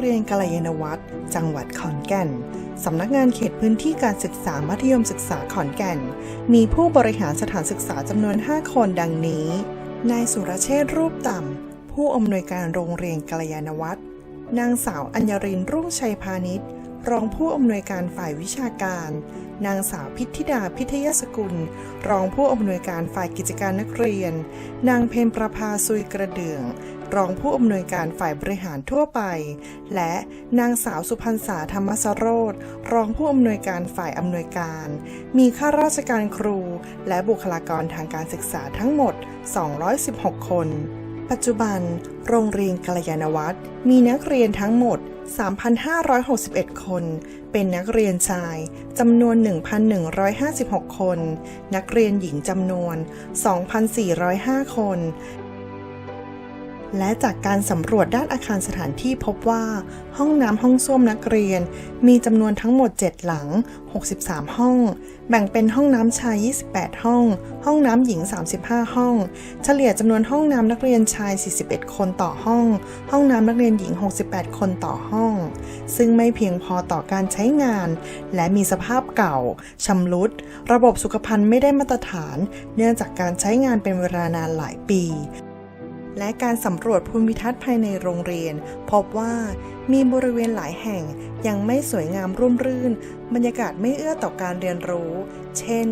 เรียนกัลยานวัฒน์จังหวัดขอนแก่น สำนักงานเขตพื้นที่การศึกษามัธยมศึกษาขอนแก่น มีผู้บริหารสถานศึกษาจำนวน 5 คนดังนี้ นายสุรเชษรูปต่ำ ผู้อำนวยการโรงเรียนกัลยานวัฒน์นางสาวอัญญรินรุ่งชัยพาณิชย์ รองผู้อำนวยการฝ่ายวิชาการ นางสาวพิธิดาพิทยสกุล รองผู้อำนวยการฝ่ายกิจการนักเรียน นางเพนประภาซุยกระเดื่อง รองผู้อำนวยการฝ่ายบริหารทั่วไป และนางสาวสุพรรณษาธรรมสโรธรองผู้อำนวยการฝ่ายอำนวยการ มีข้าราชการครู และบุคลากรทางการศึกษาทั้งหมด 216 คน ปัจจุบัน โรงเรียนกัลยาณวัฒน์มีนักเรียนทั้งหมด 3,561 คน เป็นนักเรียนชายจำนวน 1,156 คน นักเรียนหญิงจำนวน 2,405 คน และจากการสำรวจด้านอาคารสถานที่พบว่า ห้องน้ำห้องส้วมนักเรียน มีจำนวนทั้งหมด 7 หลัง 63 ห้อง แบ่งเป็นห้องน้ำชาย 28 ห้อง ห้องน้ำหญิง 35 ห้อง เฉลี่ยจำนวนห้องน้ำนักเรียนชาย 41 คนต่อห้อง ห้องน้ำนักเรียนหญิง 68 คนต่อห้อง ซึ่งไม่เพียงพอต่อการใช้งาน และมีสภาพเก่าชำรุด ระบบสุขภัณฑ์ไม่ได้มาตรฐาน เนื่องจากการใช้งานเป็นเวลานานหลายปี และการสำรวจภูมิทัศน์ภายในโรงเรียน พบว่ามีบริเวณหลายแห่งยังไม่สวยงามร่มรื่น บรรยากาศไม่เอื้อต่อการเรียนรู้ เช่น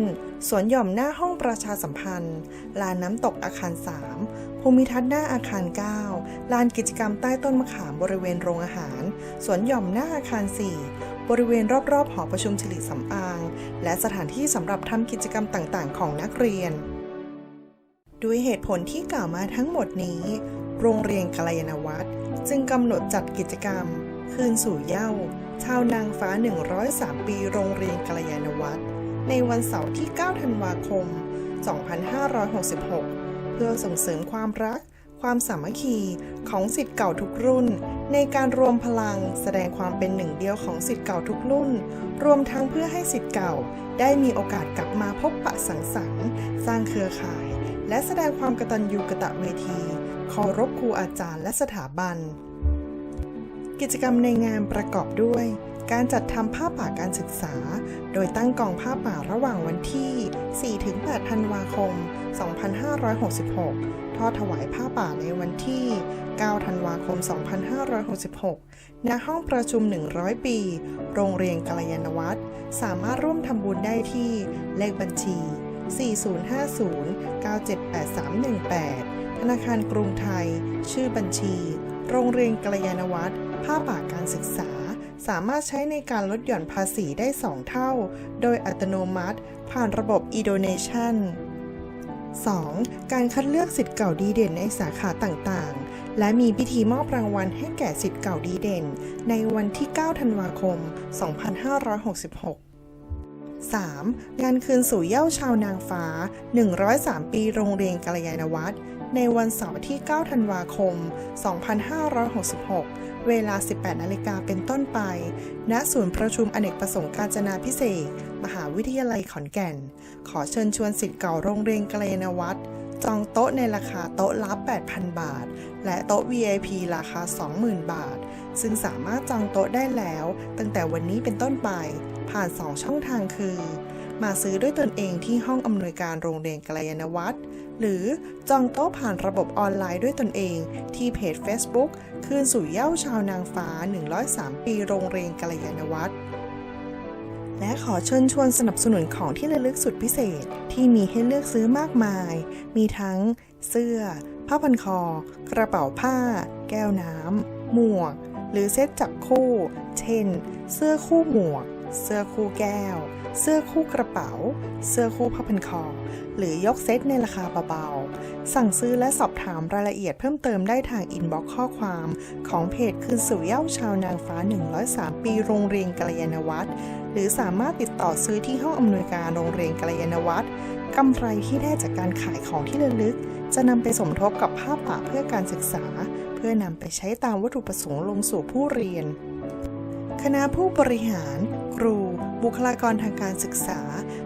สวนหย่อมหน้าห้องประชาสัมพันธ์ ลานน้ำตกอาคาร 3 ภูมิทัศน์หน้าอาคาร 9 ลานกิจกรรมใต้ต้นมะขามบริเวณโรงอาหาร สวนหย่อมหน้าอาคาร 4 บริเวณรอบๆหอประชุมฉลิสำอาง และสถานที่สำหรับทำกิจกรรมต่างๆ ของนักเรียน ด้วยเหตุผลที่กล่าวมาทั้งหมดนี้ โรงเรียนกัลยาณวัฒน์จึงกำหนดจัดกิจกรรม คืนสู่เย้าชาวนางฟ้า 103 ปีโรงเรียนกัลยาณวัฒน์ในวันเสาร์ที่ 9 ธันวาคม 2566 เพื่อส่งเสริมความรัก ความสามัคคีของสิทธิ์เก่าทุกรุ่น ในการรวมพลังแสดงความเป็นหนึ่งเดียวของสิทธิ์เก่าทุกรุ่น รวมทั้งเพื่อให้สิทธิ์เก่าได้มีโอกาสกลับมาพบปะสังสรรค์ สร้างเครือข่าย และแสดงความกตัญญูกตะเวที เคารพครูอาจารย์และสถาบัน กิจกรรมในงานประกอบด้วย การจัดทำผ้าป่าการศึกษา โดยตั้งกองผ้าป่าระหว่างวันที่ 4-8 ธันวาคม 2566 ทอดถวายผ้าป่าในวันที่ 9 ธันวาคม 2566 ณ ห้องประชุม 100 ปี โรงเรียนกัลยาณวัฒน์ สามารถร่วมทำบุญได้ที่เลขบัญชี 4050-978318 ธนาคารกรุงไทย ชื่อบัญชี โรงเรียนกัลยาณวัฒน์ผ้าป่าการศึกษา สามารถใช้ในการลดหย่อนภาษีได้ 2 เท่า โดยอัตโนมัติ ผ่านระบบ e-donation 2. การคัดเลือกสิทธิ์เก่าดีเด่นในสาขาต่างๆ และมีพิธีมอบรางวัลให้แก่สิทธิ์เก่าดีเด่น ในวันที่ 9 ธันวาคม 2566 3. งานคืนสู่เย้าชาวนางฟ้า 103 ปีโรงเรียนกัลยาณวัฒน์ในวันเสาร์ที่ 9 ธันวาคม 2566 เวลา 18 นาฬิกาเป็นต้นไป ณ ศูนย์ประชุมอเนกประสงค์การจนาพิเศษ มหาวิทยาลัยขอนแก่น ขอเชิญชวนสิทธิ์เก่าโรงเรียนกัลยาณวัฒน์จองโต๊ะในราคาโต๊ะละ 8,000 บาท และโต๊ะ VIP ราคา 20,000 บาท ซึ่งสามารถจองโต๊ะได้แล้ว ตั้งแต่วันนี้เป็นต้นไป ผ่าน 2 ช่องทางคือ มาซื้อด้วยตนเองที่ห้องอำนวยการโรงเรียนกัลยาณวัฒน์หรือจองโต๊ะผ่านระบบออนไลน์ด้วยตนเอง ที่เพจ Facebook คืนสู่เย้าชาวนางฟ้า 103 ปีโรงเรียนกัลยาณวัฒน์และขอเชิญชวนสนับสนุนของที่ระลึกสุดพิเศษที่มีให้เลือกซื้อมากมาย มีทั้ง เสื้อ ผ้าพันคอ กระเป๋าผ้า แก้วน้ำหมวก หรือเซ็ตจับคู่ เช่น เสื้อคู่หมวก เสื้อคู่แก้ว เสื้อคู่กระเป๋า เสื้อคู่ผ้าพันคอ หรือยกเซตในราคาเบาๆ สั่งซื้อและสอบถามรายละเอียดเพิ่มเติมได้ทางอินบ็อกซ์ข้อความ ของเพจคืนสู่เย้าชาวนางฟ้า 103 ปีโรงเรียนกัลยาณวัฒน์หรือสามารถติดต่อซื้อที่ห้องอำนวยการโรงเรียนกัลยาณวัฒน์กำไรที่ได้จากการขายของที่ระลึก จะนำไปสมทบกับผ้าป่าเพื่อการศึกษา เพื่อนำไปใช้ตามวัตถุประสงค์ลงสู่ผู้เรียน คณะผู้บริหาร รู บุคลากรทางการศึกษา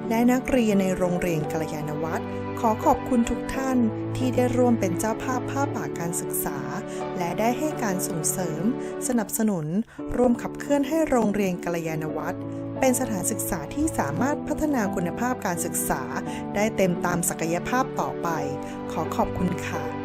และนักเรียนในโรงเรียนกัลยาณวัฒน์ขขอขอบคุณทุกท่านที่ได้ร่วมเป็นเจ้าภาพผ้าป่าการศึกษา และได้ให้การส่งเสริม สนับสนุน ร่วมขับเคลื่อนให้โรงเรียนกัลยาณวัฒน์เป็นสถานศึกษาที่สามารถพัฒนาคุณภาพการศึกษา ได้เต็มตามศักยภาพต่อไป ขอขอบคุณค่ะ